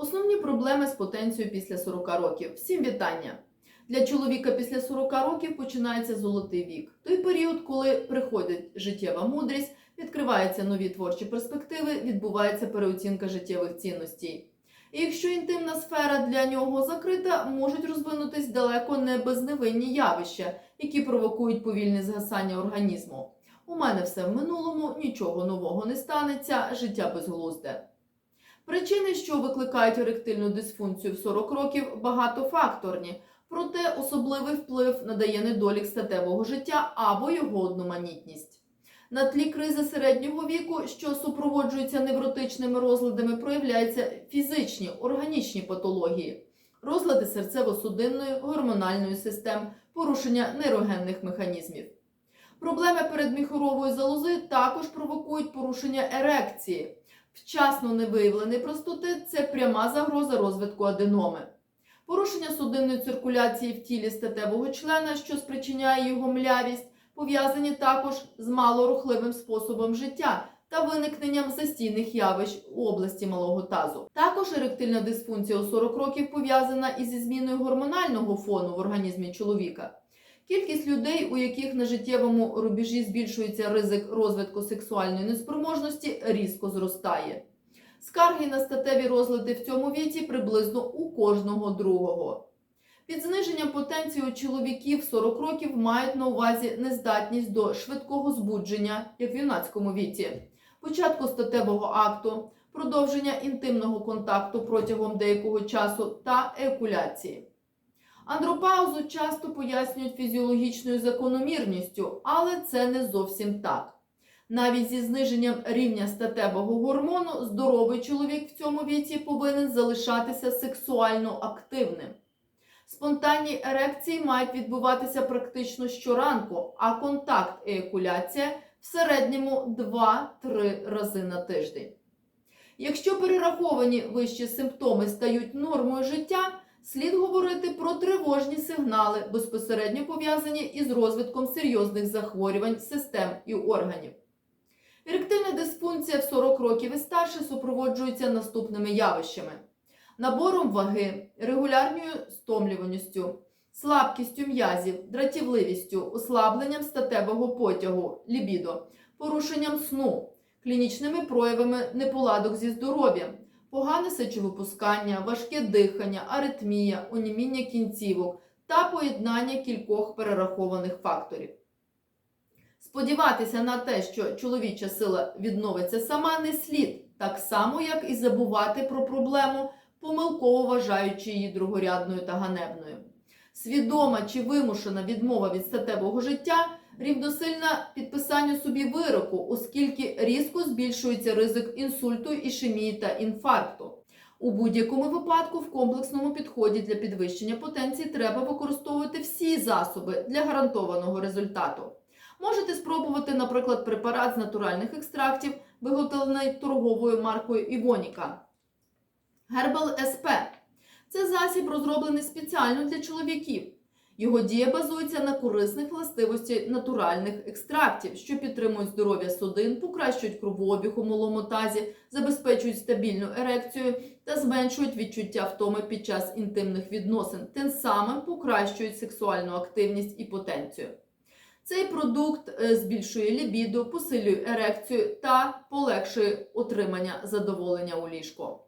Основні проблеми з потенцією після 40 років. Всім вітання! Для чоловіка після 40 років починається золотий вік. Той період, коли приходить життєва мудрість, відкриваються нові творчі перспективи, відбувається переоцінка життєвих цінностей. І якщо інтимна сфера для нього закрита, можуть розвинутись далеко не безневинні явища, які провокують повільне згасання організму. У мене все в минулому, нічого нового не станеться, життя безглузде. Причини, що викликають еректильну дисфункцію в 40 років, багатофакторні, проте особливий вплив надає недолік статевого життя або його одноманітність. На тлі кризи середнього віку, що супроводжуються невротичними розладами, проявляються фізичні органічні патології, розлади серцево-судинної, гормональної систем, порушення нейрогенних механізмів. Проблеми передміхорової залози також провокують порушення ерекції. Вчасно невиявлений простатит – це пряма загроза розвитку аденоми. Порушення судинної циркуляції в тілі статевого члена, що спричиняє його млявість, пов'язані також з малорухливим способом життя та виникненням застійних явищ у області малого тазу. Також еректильна дисфункція у 40 років пов'язана із зміною гормонального фону в організмі чоловіка. Кількість людей, у яких на життєвому рубежі збільшується ризик розвитку сексуальної неспроможності, різко зростає. Скарги на статеві розлади в цьому віці приблизно у кожного другого. Під зниженням потенції у чоловіків 40 років мають на увазі нездатність до швидкого збудження, як в юнацькому віці, початку статевого акту, продовження інтимного контакту протягом деякого часу та еякуляції. Андропаузу часто пояснюють фізіологічною закономірністю, але це не зовсім так. Навіть зі зниженням рівня статевого гормону здоровий чоловік в цьому віці повинен залишатися сексуально активним. Спонтанні ерекції мають відбуватися практично щоранку, а контакт еякуляція в середньому 2-3 рази на тиждень. Якщо перераховані вищі симптоми стають нормою життя, слід говорити про тривожні сигнали, безпосередньо пов'язані із розвитком серйозних захворювань систем і органів. Еректильна дисфункція в 40 років і старше супроводжується наступними явищами: набором ваги, регулярною стомлюваністю, слабкістю м'язів, дратівливістю, ослабленням статевого потягу, лібідо, порушенням сну, клінічними проявами неполадок зі здоров'ям, погане сечовипускання, важке дихання, аритмія, оніміння кінцівок та поєднання кількох перерахованих факторів. Сподіватися на те, що чоловіча сила відновиться сама, не слід, так само, як і забувати про проблему, помилково вважаючи її другорядною та ганебною. Свідома чи вимушена відмова від статевого життя рівносильна підписанню собі вироку, оскільки різко збільшується ризик інсульту, ішемії та інфаркту. У будь-якому випадку в комплексному підході для підвищення потенції треба використовувати всі засоби для гарантованого результату. Можете спробувати, наприклад, препарат з натуральних екстрактів, виготовлений торговою маркою Івоніка. Herbal SP – це засіб, розроблений спеціально для чоловіків. Його дія базується на корисних властивостях натуральних екстрактів, що підтримують здоров'я судин, покращують кровообіг у малому тазі, забезпечують стабільну ерекцію та зменшують відчуття втоми під час інтимних відносин, тим самим покращують сексуальну активність і потенцію. Цей продукт е, збільшує лібіду, посилює ерекцію та полегшує отримання задоволення у ліжко.